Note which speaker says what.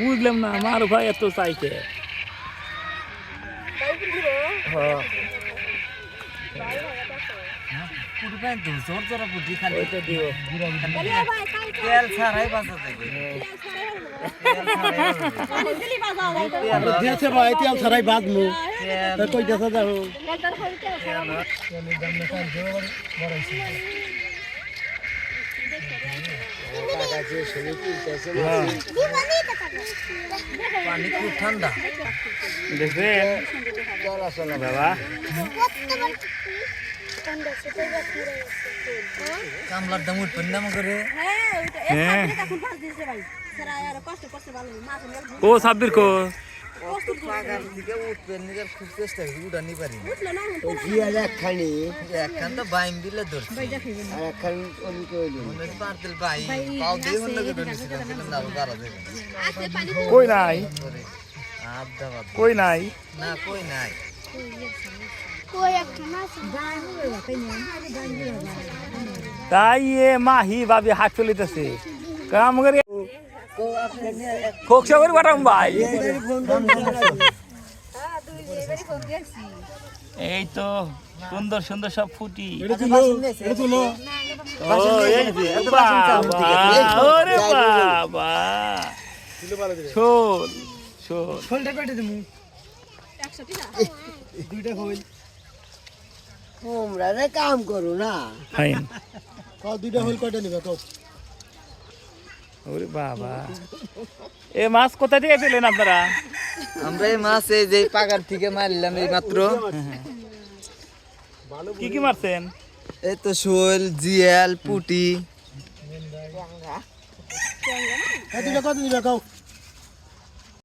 Speaker 1: বুঝলাম না আমার ভাই এত চাইছে। হ্যাঁ
Speaker 2: বাঁধমু তা কই দেখা যাব
Speaker 3: পানি খুব ঠান্ডা।
Speaker 1: দেখবেন বাবা।
Speaker 3: কামলার দাম উঠবেন না করে
Speaker 1: হ্যাঁ। ও সাব্বির কো?
Speaker 3: খুব চেষ্টা করি উঠানি পারি
Speaker 2: একখানি
Speaker 3: একখান? তো বাইম দিলে ধরছি।
Speaker 2: আর একখান
Speaker 3: পারতেল বাই পাও দিয়ে
Speaker 1: কই নাই? কই নাই?
Speaker 3: না কই নাই।
Speaker 1: তাই এ মাহি ভাবি হাত চলিতেছে কাম করে খোকসা করে পাঠাম ভাই। এই তো সুন্দর সুন্দর সব ফুটি। বাবা, শোল শোল।
Speaker 2: দুইটা হইল তোমরা কাম করো না। দুইটা হইল কয়টা নিবে কও
Speaker 1: ওরে বাবা। এ মাছ কোথা থেকে পেলেন আপনারা?
Speaker 3: আমরা এই মাছ এই যে পাগার থেকে মারলাম এই মাত্র
Speaker 1: কি কি মারছেন?
Speaker 3: এই তো শোল জিয়াল পুটি।
Speaker 2: দুইটা কত কও।